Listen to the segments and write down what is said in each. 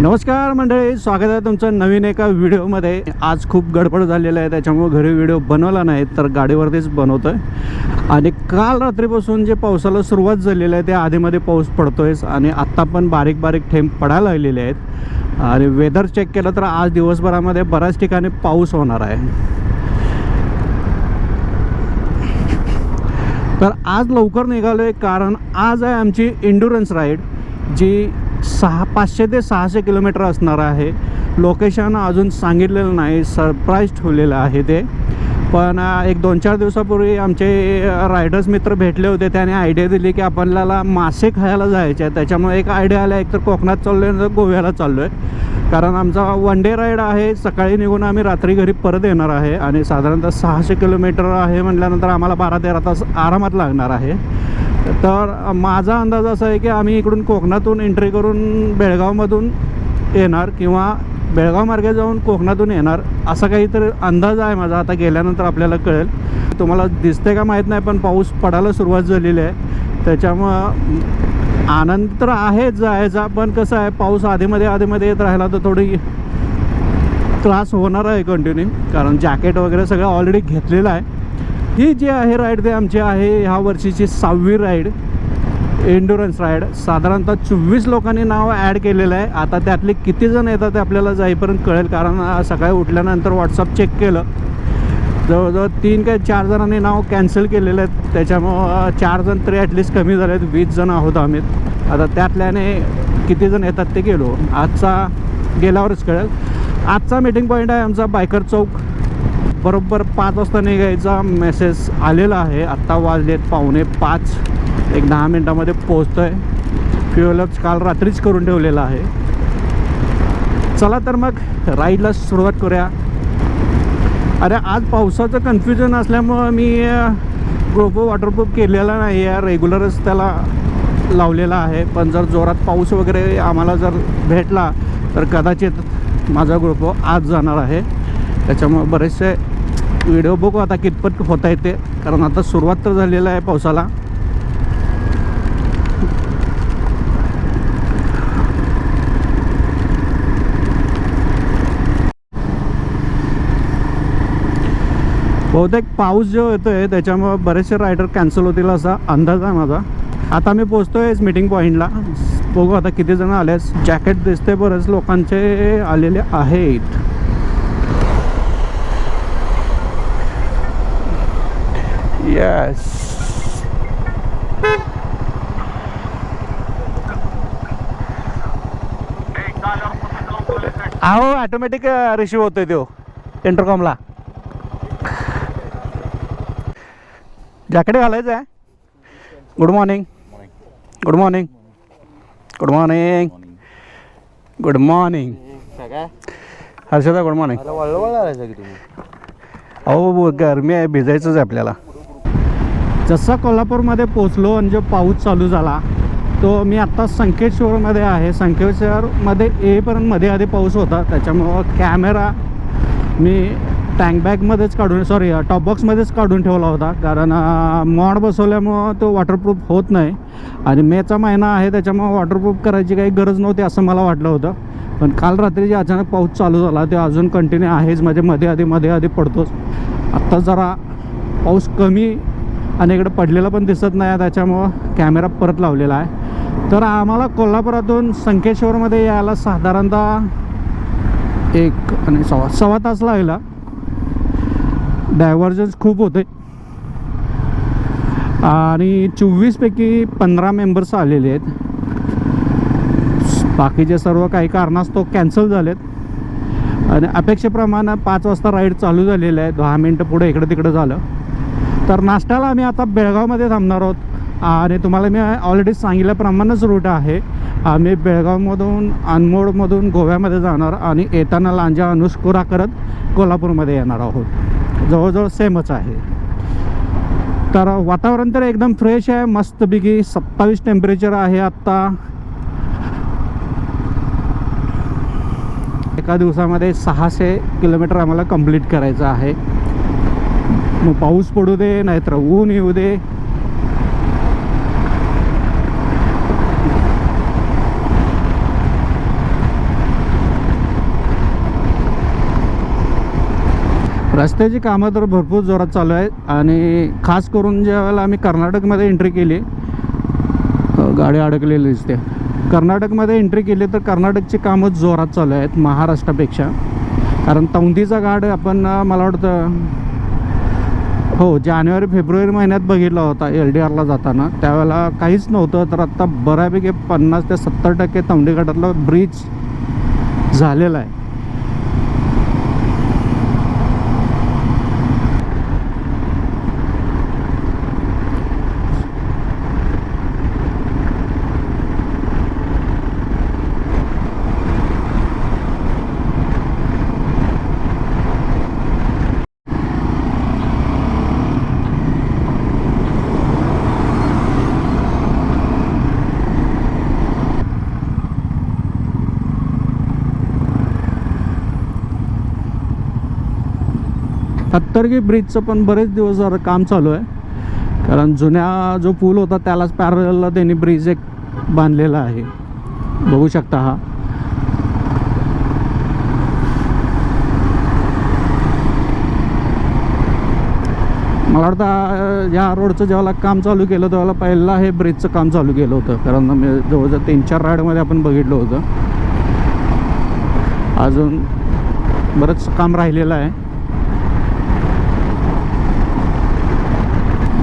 नमस्कार मंडळी स्वागत आहे तुमचं नवीन एका व्हिडिओमध्ये. आज खूप गडबड झालेलं आहे त्याच्यामुळे घरी व्हिडिओ बनवला नाही तर गाडीवरतीच बनवतो आहे आणि काल रात्रीपासून जे पावसाला सुरुवात झालेली आहे त्या आधीमध्ये पाऊस पडतोय आणि आत्ता पण बारीक बारीक थेंब पडायला लागलेले आहेत. आणि वेदर चेक केलं तर आज दिवसभरामध्ये बऱ्याच ठिकाणी पाऊस होणार आहे. तर आज लवकर निघालो आहे कारण आज आहे आमची इंडुरन्स राईड जी सहा पाचशे ते सहाशे किलोमीटर असणार आहे. लोकेशन अजून सांगितलेलं नाही सरप्राईज ठेवलेलं आहे ते. पण एक दोन चार दिवसापूर्वी आमचे रायडर्स मित्र भेटले होते त्याने आयडिया दिली की आपल्याला मासे खायला जायचे आहे. त्याच्यामुळे एक आयडिया आला एक तर कोकणात चाललो आहे तर गोव्याला चाललो आहे कारण आमचा वन डे राईड आहे सकाळी निघून आम्ही रात्री घरी परत येणार आहे आणि साधारणतः सहाशे किलोमीटर आहे म्हटल्यानंतर आम्हाला बारा तेरा तास आरामात लागणार आहे. तर माझा अंदाज असा आहे की आम्ही इकडून कोकणातून एंट्री करून बेळगावमधून येणार किंवा बेळगाव मार्गे जाऊन कोकणातून येणार असा काहीतरी अंदाज आहे माझा. आता गेल्यानंतर आपल्याला कळेल. तुम्हाला दिसते का माहीत नाही पण पाऊस पडायला सुरुवात झालेली आहे. त्याच्यामुळं आनंद तर आहेच जायचा पण कसं आहे पाऊस आधीमध्ये आधीमध्ये येत राहिला तर थोडी त्रास होणार आहे कंटिन्यू कारण जॅकेट वगैरे सगळं ऑलरेडी घेतलेलं आहे. ही जी आहे राईड ते आमची आहे ह्या वर्षीची सहावी राईड एंडुरन्स राईड साधारणतः चोवीस लोकांनी नाव ॲड केलेलं आहे. आता त्यातले किती जण येतात ते आपल्याला जाईपर्यंत कळेल कारण सकाळी उठल्यानंतर व्हॉट्सअप चेक केलं. जवळजवळ तीन काय चार जणांनी नाव कॅन्सल केलेलं आहेत त्याच्यामुळं चार जण तरी ॲटलिस्ट कमी झाले आहेत वीस जण आहोत आम्ही. आता त्यातल्याने किती जण येतात ते गेलो. आजचा गेल्यावरच कळेल. आजचा मीटिंग पॉईंट आहे आमचा बायकर चौक. बरोबर पाच वाजता निघायचा मेसेज आलेला आहे. आत्ता वाजलेत पावणे पाच. एक दहा मिनटामध्ये पोहोचतो आहे फ्युअलअप काल रात्रीच करून ठेवलेला आहे. चला तर मग राईडला सुरुवात करूया. अरे आज पावसाचं कन्फ्युजन असल्यामुळं मी ग्रोपो वॉटरप्रूफ केलेला नाही आहे. रेग्युलरच त्याला लावलेला आहे. पण जर जोरात पाऊस वगैरे आम्हाला जर भेटला तर कदाचित माझा ग्रोपो आज जाणार आहे. त्याच्यामुळं बरेचसे व्हिडिओ बघू आता कितपत होता येते कारण आता सुरुवात तर झालेलं आहे पावसाला. बहुतेक पाऊस जो येतोय त्याच्यामुळं बरेचसे रायडर कॅन्सल होतील असा अंदाज आहे माझा. आता मी पोचतोय मीटिंग पॉईंटला बघू आता किती जण आलेस जॅकेट दिसते बरेच. लोकांचे आलेले आहेत. येस अहो ऑटोमॅटिक रिसिव्ह होतोय तो. इंटरकॉमला जॅकेट घालायचं आहे. Good morning good morning good morning good morning Harshada good morning अहो गरमी आहे भिजायचंच आहे आपल्याला. जसा कोल्हापूरमध्ये पोचलो आणि जो पाऊस चालू झाला तो मी आत्ता संकेश्वरमध्ये आहे. संकेश्वरमध्ये येईपर्यंत मध्ये आधी पाऊस होता. त्याच्यामुळं कॅमेरा मी टँक बॅगमध्येच काढून सॉरी टॉप बॉक्समध्येच काढून ठेवला होता. कारण मॉड बसवल्यामुळं तो वॉटरप्रूफ होत नाही. आणि मेचा महिना आहे त्याच्यामुळं वॉटरप्रूफ करायची काही गरज नव्हती असं मला वाटलं होतं. पण काल रात्री जे अचानक पाऊस चालू झाला. ते अजून कंटिन्यू आहेच. म्हणजे मध्ये आधी मध्ये आधी पडतोच. आत्ता जरा पाऊस कमी आणि इकडं पडलेला पण दिसत नाही त्याच्यामुळं कॅमेरा परत लावलेला आहे. तर आम्हाला कोल्हापुरातून संकेश्वरमध्ये यायला साधारणतः एक आणि सव्वा सव्वा तास लागला. डायव्हर्जन्स खूप होते. आणि चोवीसपैकी पंधरा मेंबर्स आलेले आहेत. बाकीचे सर्व काही कारणास्तव कॅन्सल झालेत. आणि अपेक्षेप्रमाणे पाच वाजता राईड चालू झालेलं आहे. दहा मिनटं पुढे इकडं तिकडं झालं. तर नाश्त्याला आम्ही आता बेळगावमध्ये थांबणार आहोत. आणि तुम्हाला मी ऑलरेडी सांगितल्याप्रमाणेच रूट आहे. आम्ही बेळगावमधून अनमोडमधून गोव्यामध्ये जाणार आणि येताना लांजा अनुस्कुरा करत कोल्हापूरमध्ये येणार आहोत. जवळजवळ सेमच आहे. तर वातावरण तर एकदम फ्रेश आहे मस्तपैकी सत्तावीस टेम्परेचर आहे आत्ता. एका दिवसामध्ये सहाशे किलोमीटर आम्हाला कंप्लीट करायचं आहे. मग पाऊस पडू दे नाहीतर ऊन येऊ दे. रस्त्याची कामं तर भरपूर जोरात चालू आहेत आणि खास करून ज्यावेळेला आम्ही कर्नाटकमध्ये एंट्री केली गाडी अडकलेली दिसते. कर्नाटकमध्ये एंट्री केली तर कर्नाटकची कामं जोरात चालू आहेत महाराष्ट्रापेक्षा. कारण तौंदीचा घाट आपण मला वाटतं हो जानेवारी फेब्रुवारी महिन्यात बघितला होता एल डी आरला जाताना. त्यावेळेला काहीच नव्हतं तर आत्ता बऱ्यापैकी पन्नास ते सत्तर टक्के तौंडी घाटातला ब्रिज झालेला आहे. हत्तरगी ब्रिजचं पण बरेच दिवस जरा काम चालू आहे. कारण जुन्या जो पूल होता त्यालाच पॅरलला त्यांनी ब्रिज एक बांधलेला आहे. बघू शकता हा. मला वाटतं या रोडचं जेव्हा काम चालू केलं तेव्हा पहिला हे ब्रिजचं काम चालू केलं होतं. कारण मी जवळजवळ तीन चार राईडमध्ये आपण बघितलं होतं. अजून बरंच काम राहिलेलं आहे.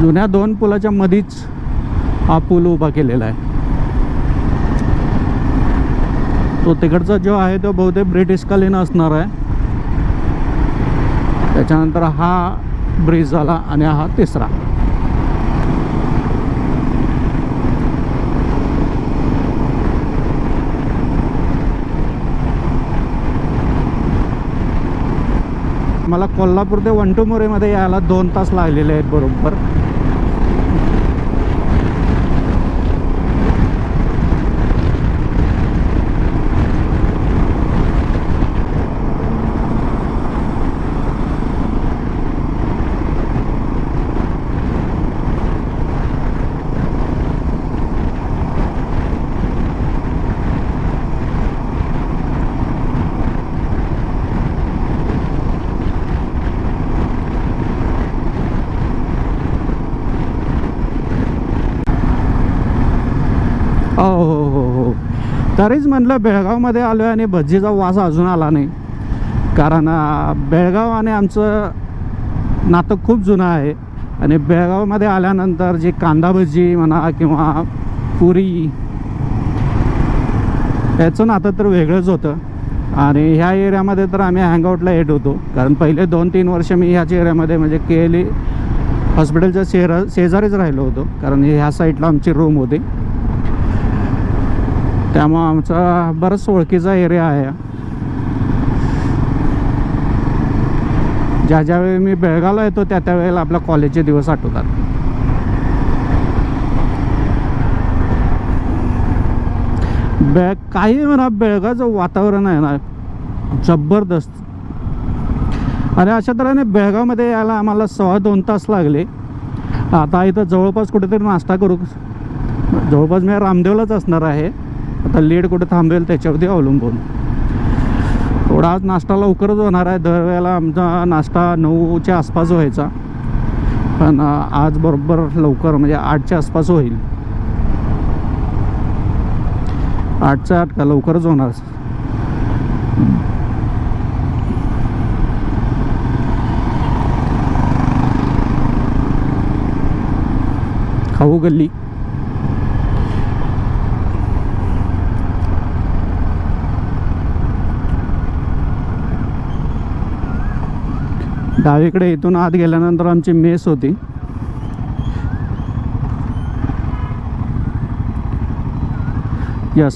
जुन्या दोन पुलाच्या मधीच हा पूल उभा केलेला आहे. तो तिकडचा जो आहे तो बहुतेक ब्रिटिशकालीन असणार आहे. त्याच्यानंतर हा ब्रिज झाला आणि हा तिसरा. मला कोल्हापूर ते वंटुमोरेमध्ये यायला दोन तास लागलेले आहेत बरोबर हो हो हो हो तरीच म्हटलं बेळगावमध्ये आलो आहे आणि भज्जीचा वास अजून आला नाही. कारण बेळगाव आणि आमचं नातं खूप जुनं आहे. आणि बेळगावमध्ये आल्यानंतर जी कांदा भजी म्हणा किंवा पुरी याचं नातं तर वेगळंच होतं. आणि ह्या एरियामध्ये तर आम्ही हँगआउटला येत होतो. कारण पहिले दोन तीन वर्ष मी ह्याच एरियामध्ये म्हणजे के एल हॉस्पिटलच्या शेरा शेजारीच राहिलो होतो. कारण ह्या साईडला आमची रूम होती. त्यामुळं आमचा बराच ओळखीचा एरिया आहे. ज्या ज्या वेळी मी बेळगावला येतो त्या त्यावेळेला आपल्या कॉलेजचे दिवस आठवतात. बे काही म्हणा बेळगावचं वातावरण आहे ना जबरदस्त. आणि अशा तऱ्हेने बेळगावमध्ये यायला आम्हाला सव्वा दोन तास लागले. आता इथं जवळपास कुठेतरी नाश्ता करू जवळपास मी रामदेवलाच असणार आहे. आता लेट कुठं थांबेल त्याच्यावरती अवलंबून. थोडा आज नाश्ता लवकरच होणार आहे. दरवेळेला आमचा नाश्ता नऊच्या आसपास व्हायचा. पण आज बरोबर लवकर म्हणजे आठच्या आसपास होईल. आठच्या आठ का लवकरच होणार? खाऊ गल्ली. डावीकडे इथून आत गेल्यानंतर आमची मेस होती. यस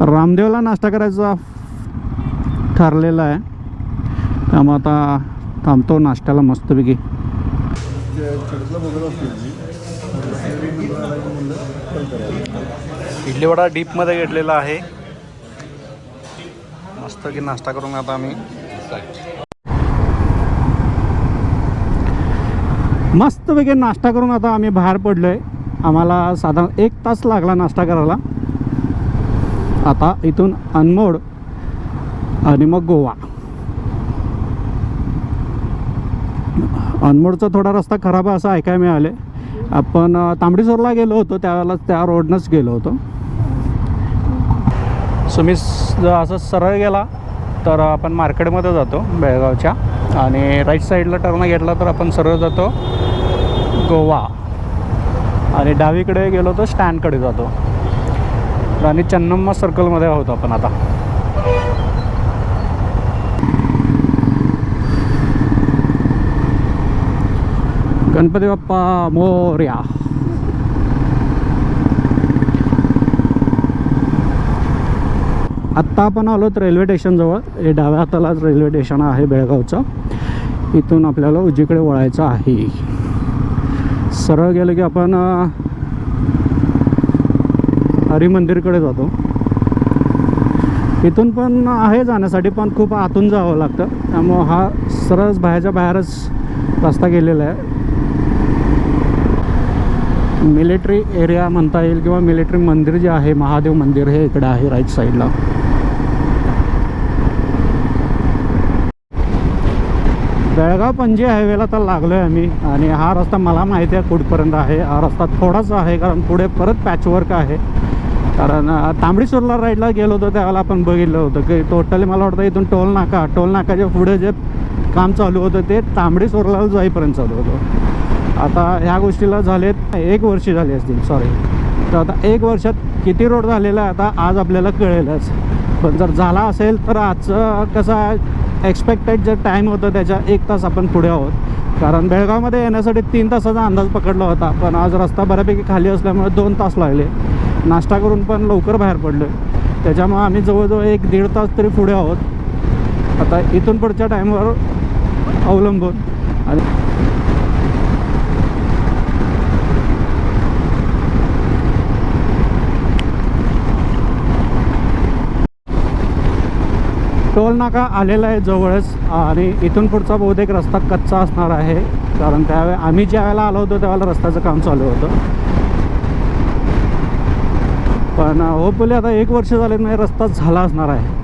रामदेवला नाश्ता करायचा ठरलेला आहे. त्यामुळे आता थांबतो नाश्त्याला मस्तपैकी. इडली वडा डीपमध्ये घेतलेला आहे. मस्त की नाश्ता करून आता आम्ही मस्तपैकी नाश्ता करून आता आम्ही बाहेर पडलो आहे आम्हाला साधारण एक तास लागला नाश्ता करायला. आता इथून अनमोड आणि मग गोवा. अनमोडचा थोडा रस्ता खराब आहे असं ऐकायला मिळाले आपण तांबडीसोरला गेलो होतो त्यावेळेला त्या रोडनंच गेलो होतो. सो मी जर असं सरळ गेला तर आपण मार्केटमध्ये जातो बेळगावच्या. आणि राईट साईडला टर्न घेतला तर आपण सरळ जातो. गोवा. आणि डावीकडे गेलो तर स्टँडकडे जातो. आणि चन्नम्मा सर्कलमध्ये आहोत आपण आता. गणपती बाप्पा मोर्या. आत्ता आपण आलोत रेल्वे स्टेशनजवळ. हे डाव्या हातालाच रेल्वे स्टेशन आहे बेळगावचं. इथून आपल्याला उजीकडे वळायचं आहे. सरळ गेलं की आपण हरिमंदिरकडे जातो. इथून पण आहे जाण्यासाठी पण खूप आतून जावं लागतं. त्यामुळं हा सरळ बाहेरच्या बाहेरच रस्ता गेलेला आहे. मिलिटरी एरिया म्हणता येईल किंवा मिलिटरी मंदिर जे आहे महादेव मंदिर हे इकडं आहे राईट साईडला. बेळगाव पणजी हायवेला तर लागलो आहे आम्ही. आणि हा रस्ता मला माहिती आहे कुठपर्यंत आहे. हा रस्ता थोडासा आहे कारण पुढे परत पॅचवर्क आहे. कारण तांबडीसुरला राईडला गेलो होतो त्यावेळेला आपण बघितलं होतं की टोटली मला वाटतं इथून टोल नाका. टोल नाकाच्या पुढे जे काम चालू होतं ते तांबडीसुरला जाईपर्यंत चालू होतं. आता ह्या गोष्टीला झालेत एक वर्षी झाली असतील सॉरी तर आता एक वर्षात किती रोड झालेला आहे आता आज आपल्याला कळेलच. पण जर झाला असेल तर आजचं कसं एक्सपेक्टेड जे टाईम होतं त्याच्या एक तास आपण पुढे आहोत. कारण बेळगावमध्ये येण्यासाठी तीन तासाचा अंदाज पकडला होता पण आज रस्ता बऱ्यापैकी खाली असल्यामुळे दोन तास लागले. नाश्ता करून पण लवकर बाहेर पडलो त्याच्यामुळे आम्ही जवळजवळ एक दीड तास तरी पुढे आहोत. आता इथून पुढच्या टाईमवर अवलंबून. आणि टोलनाका आलेला आहे जवळच आणि इथून पुढचा बहुतेक रस्ता कच्चा असणार आहे. कारण त्यावेळे आम्ही ज्या वेळेला आलो होतो त्यावेळेला रस्त्याचं काम चालू होतं. पण होपफुली आता एक वर्ष झाले नाही रस्ता झाला असणार आहे.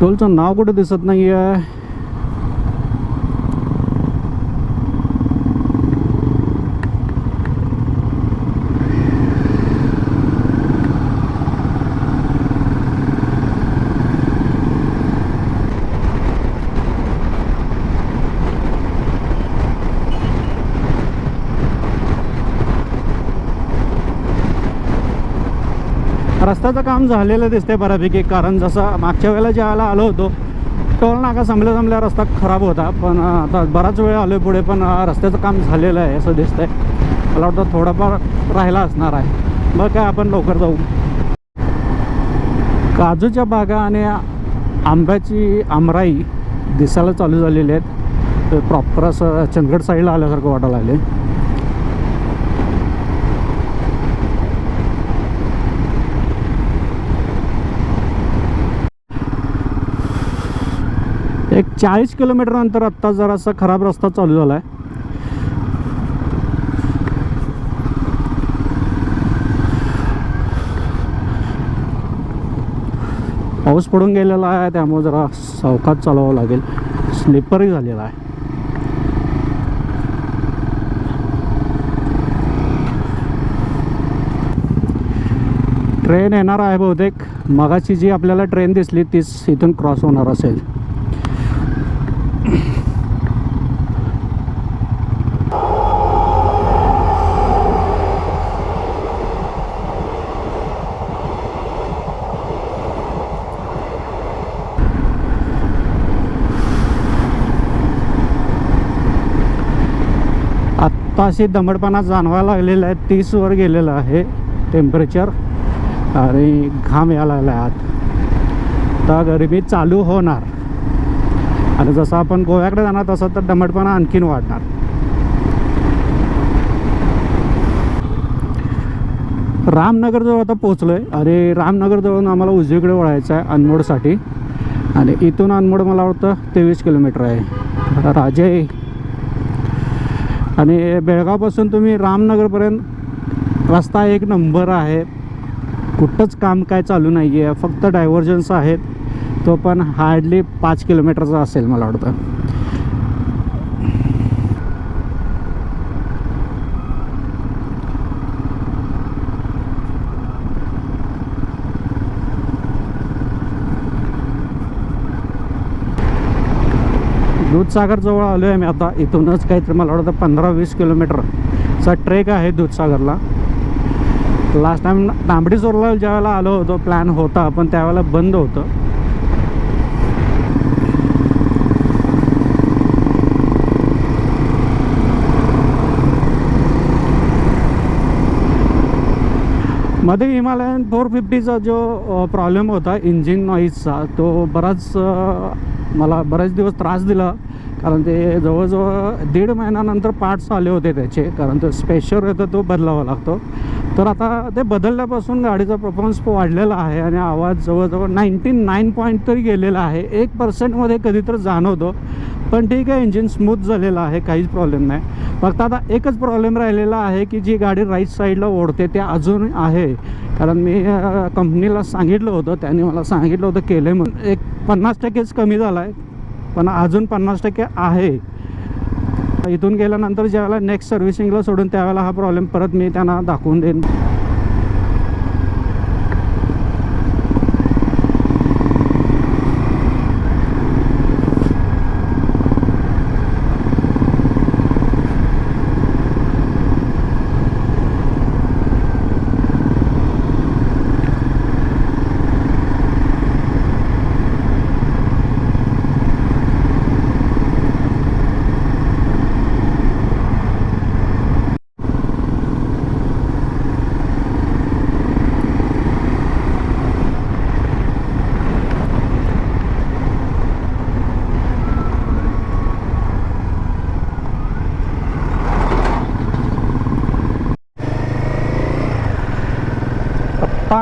टोलचं नाव कुठं दिसत नाही आहे रस्त्याचं काम झालेलं दिसतंय बऱ्यापैकी कारण जसं मागच्या वेळेला ज्यावेळेला आलो होतो टोल नाका संपल्या संपल्या रस्ता खराब होता पण आता बराच वेळ आलो पुढे पण रस्त्याचं काम झालेलं आहे असं दिसतंय. मला वाटतं थोडाफार राहिला असणार आहे. मग काय आपण लवकर जाऊ. काजूच्या बागा आणि आंब्याची आमराई दिसायला चालू झालेली आहेत. प्रॉपर असं चंदगड साईडला आल्यासारखं वाटायला लागले एक चाळीस किलोमीटर अंतर आत्ता जरासा खराब रस्ता चालू झाला आहे पाऊस पडून गेलेला आहे त्यामुळे जरा सावकात चालवावं लागेल. स्लिपरही झालेला आहे. ट्रेन येणार आहे बहुतेक. मगाची जी आपल्याला ट्रेन दिसली तीच इथून क्रॉस होणार असेल. आत्ता अशी दमटपणा जाणवायला लागलेला आहे. तीसवर गेलेलं आहे टेम्परेचर आणि घाम यायला लागला आहे आत. तर गरमी चालू होणार. आणि जसं आपण गोव्याकडे जाणार तसं तर दमटपणा आणखीन वाढणार. रामनगरजवळ आता पोचलो आहे आणि रामनगरजवळून आम्हाला उजवीकडे वळायचं आहे अनमोडसाठी. आणि इथून अनमोड मला वाटतं तेवीस किलोमीटर आहे. राजे आणि बेळगावपासून तुम्ही रामनगरपर्यंत रस्ता एक नंबर आहे. कुठंच काम काय चालू नाही आहे फक्त डायव्हर्जन्स आहेत. तो पण हार्डली पाच किलोमीटरचा असेल मला वाटतं. दूधसागरजवळ आलो आहे मी आता. इथूनच काहीतरी मला वाटतं पंधरा वीस किलोमीटरचा ट्रेक आहे दूधसागरला. लास्ट टाईम तांबडी चोरला ज्यावेळेला आलो होतो प्लॅन होता पण त्यावेळेला बंद होतं. मध्ये हिमालयन फोर फिफ्टीचा जो प्रॉब्लेम होता इंजिन नॉईजचा तो बराच मला बरेच दिवस त्रास दिला. कारण ते जवळजवळ दीड महिन्यानंतर पार्ट्स आले होते त्याचे. कारण तो स्पेशल येतो तो बदलावा लागतो. तर आता ते बदलल्यापासून गाडीचा परफॉर्मन्स वाढलेला आहे आणि आवाज जवळजवळ नाईन्टी नाईन पॉईंट तरी गेलेला आहे. एक पर्सेंटमध्ये कधी तर जाणवतो. पण ठीक आहे इंजिन स्मूथ झालेलं आहे काहीच प्रॉब्लेम नाही. फक्त आता एकच प्रॉब्लेम राहिलेला आहे की जी गाडी राईट साईडला ओढते ते अजून आहे. कारण मी कंपनीला सांगितलं होतं त्याने मला सांगितलं होतं केलं म्हणून. एक पन्नास टक्केच कमी झाला आहे पण अजून पन्नास टक्के आहे. इथून गेल्यानंतर ज्यावेळेला नेक्स्ट सर्व्हिसिंगला सोडून त्यावेळेला हा प्रॉब्लेम परत मी त्यांना दाखवून देईन.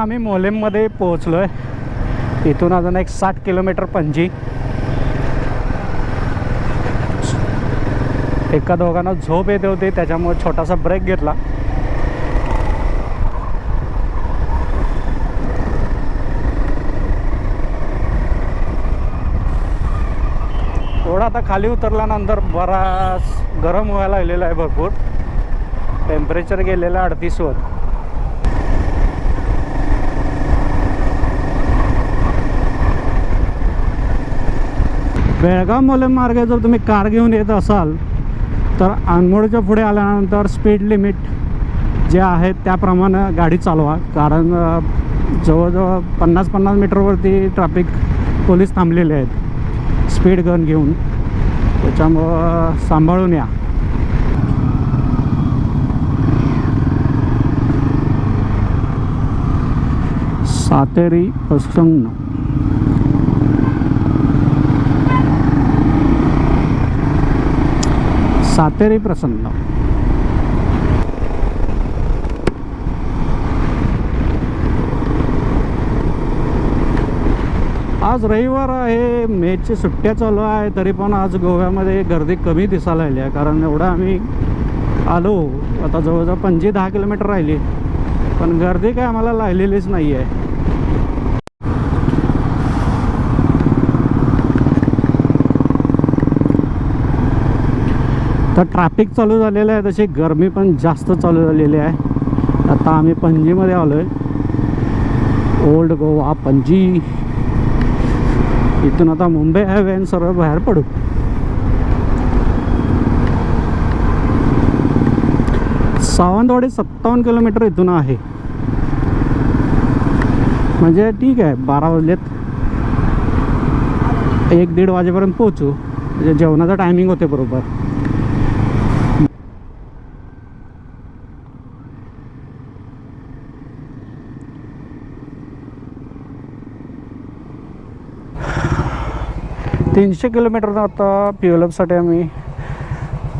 आम्ही मोलेममध्ये पोहोचलो आहे इथून अजून एक साठ किलोमीटर पणजी. एका दोघांना झोप येते होती त्याच्यामुळे छोटासा ब्रेक घेतला. थोडा आता खाली उतरल्यानंतर बराच गरम व्हायला लागलेला आहे भरपूर. टेम्परेचर गेलेलं अडतीसवर बेळगाव मोलम मार्गे जर तुम्ही कार घेऊन येत असाल तर अनमोडच्या पुढे आल्यानंतर स्पीड लिमिट जे आहे त्याप्रमाणे गाडी चालवा. कारण जवळजवळ पन्नास पन्नास मीटरवरती ट्रॅफिक पोलीस थांबलेले आहेत. स्पीड गन घेऊन. त्याच्यामुळं सांभाळून या. सातेरी प्रसन्न सातेरी प्रसन्न. आज रविवार आहे मेची सुट्ट्या चालू आहे तरी पण आज गोव्यामध्ये गर्दी कमी दिसायला लागली आहे कारण एवढं आम्ही आलो आता जवळजवळ पंचवीस दहा किलोमीटर राहिली पण गर्दी काय आम्हाला लागलेलीच नाही आहे आता ट्रॅफिक चालू झालेलं आहे तशी गरमी पण जास्त चालू झालेली आहे. आता आम्ही पणजीमध्ये आलो आहे ओल्ड गोवा पणजी. इथून आता मुंबई हायवे आणि सर्व बाहेर पडू. सावंतवाडी सत्तावन्न किलोमीटर इथून आहे. म्हणजे ठीक आहे बारा वाजलेत. एक दीड वाजेपर्यंत पोहोचू. म्हणजे जेवणाचा टायमिंग होते बरोबर. तीनशे किलोमीटर आता पिवलपसाठी आम्ही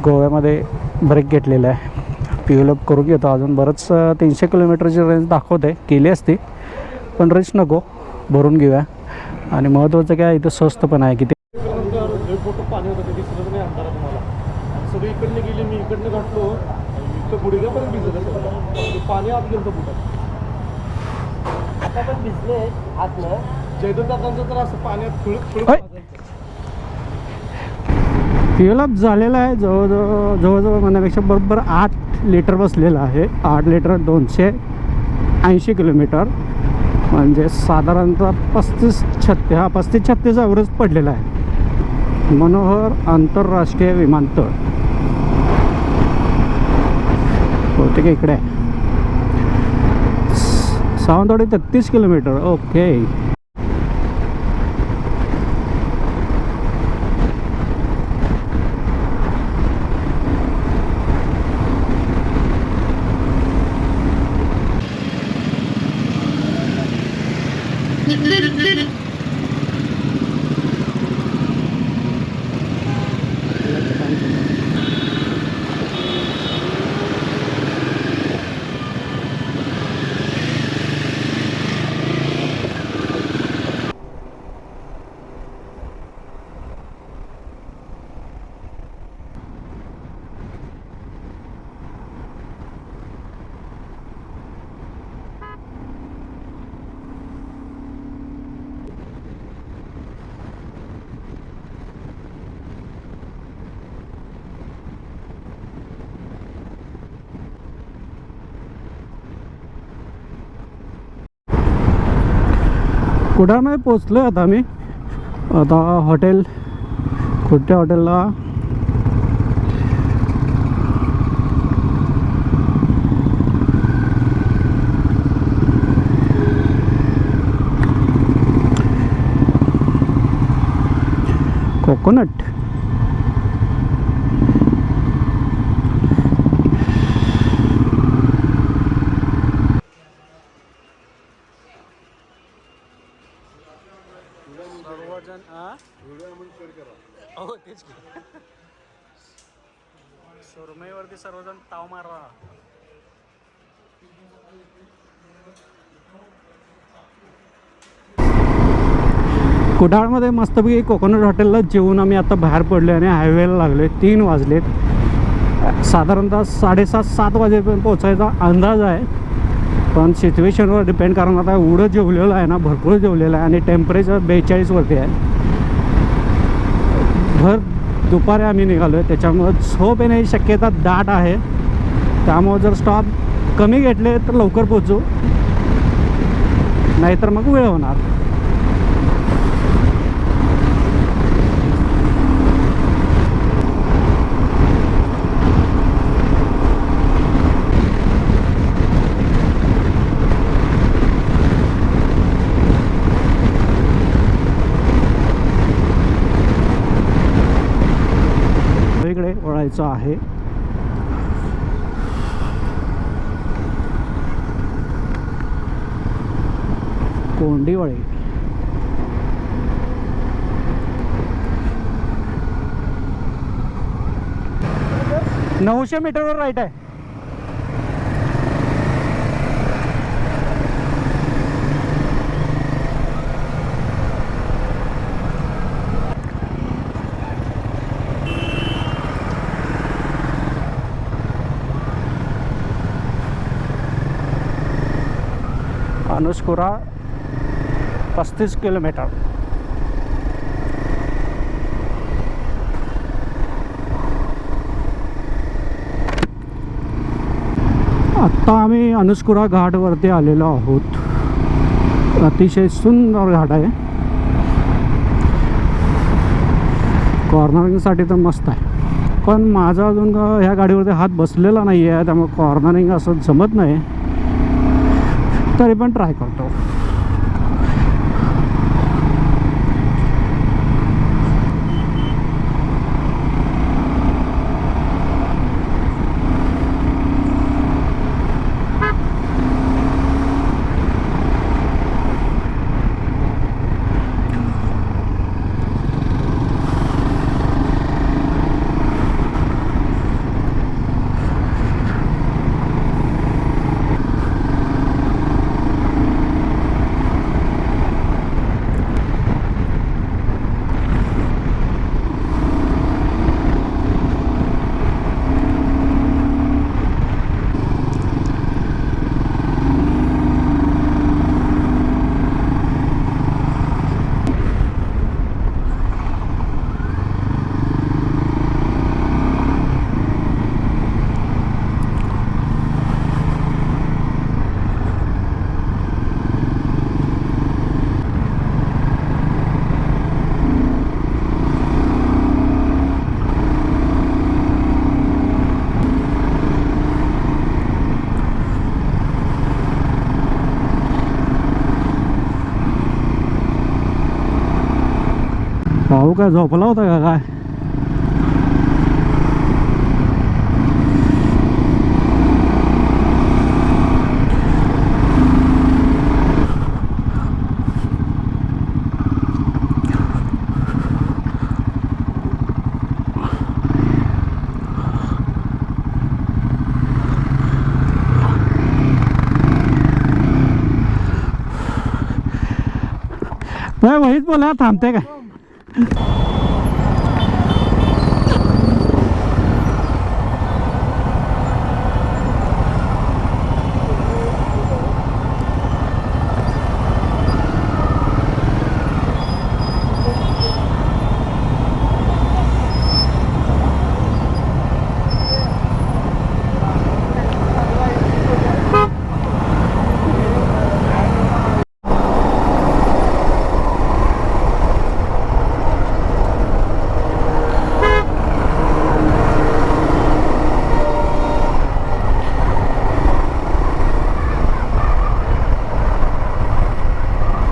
गोव्यामध्ये ब्रेक घेतलेला आहे. पिवलप करून घेतो अजून बरंच तीनशे किलोमीटरची रेंज दाखवते. केली असती पण रेंज नको. भरून घेऊया. आणि महत्त्वाचं काय इथं स्वस्त पण आहे. किती पाणी होतं ते दिसलं नाही अंधारात मला आणि सगळी इकडनं गेली मी इकडनं गाठलो आणि इथं गुडघ्यापर्यंत भिजलं सगळं ते पाणी आत गेलं बुटात आता पण भिजले आतलं जयदत्त दादांचं तर असं पाण्यात फ्युअल अप झालेलं आहे. जवळजवळ जवळजवळ म्हणण्यापेक्षा बरोबर आठ लिटर बसलेलं आहे. आठ लिटर दोनशे ऐंशी किलोमीटर म्हणजे साधारणतः पस्तीस छत्तीस हा पस्तीस छत्तीस ॲव्हरेज पडलेला आहे. मनोहर आंतरराष्ट्रीय विमानतळ. बहुतेक इकडे आहे. स- सावंतवाडी तेहतीस किलोमीटर ओके 練り! कुडाळमध्ये पोचलो आता आम्ही आता हॉटेल कुठल्या हॉटेलला? कोकोनट सर्वजण हो की. सुरमईवरती सर्वजण ताव मारा कुडाळमध्ये मस्तपैकी कोकोनट हॉटेलला जेवून आम्ही आता बाहेर पडलो आणि हायवेला लागलो तीन वाजलेत. साधारणतः साडेसात सात वाजेपर्यंत पोचायचा अंदाज आहे. पण सिच्युएशनवर डिपेंड कारण आता एवढं जेवलेलं आहे ना भरपूर जेवलेलं आहे आणि टेम्परेचर बेचाळीसवरती आहे. भर दुपारी आम्ही निघालो आहे. त्याच्यामुळं झोप येण्याची शक्यता दाट आहे. त्यामुळं जर स्टॉप कमी घेतले तर लवकर पोचू नाहीतर मग वेळ होणार इकडे वळायचं आहे कोंडीवळे नऊशे मीटरवर राईट आहे. अनुष्कुरा पस्तीस किलोमीटर. आत्ता आम्ही अनुस्कुरा घाटवरती आलेलो आहोत. अतिशय सुंदर घाट आहे. कॉर्नरिंगसाठी तर मस्त आहे. पण माझा अजून ह्या गाडीवरती हात बसलेला नाही आहे त्यामुळे कॉर्नरिंग असं जमत नाही. तरी पण ट्राय करतो. भाऊ काय झोपला होता का काय नाही वहीच बोला थांबते काय Mm-hmm.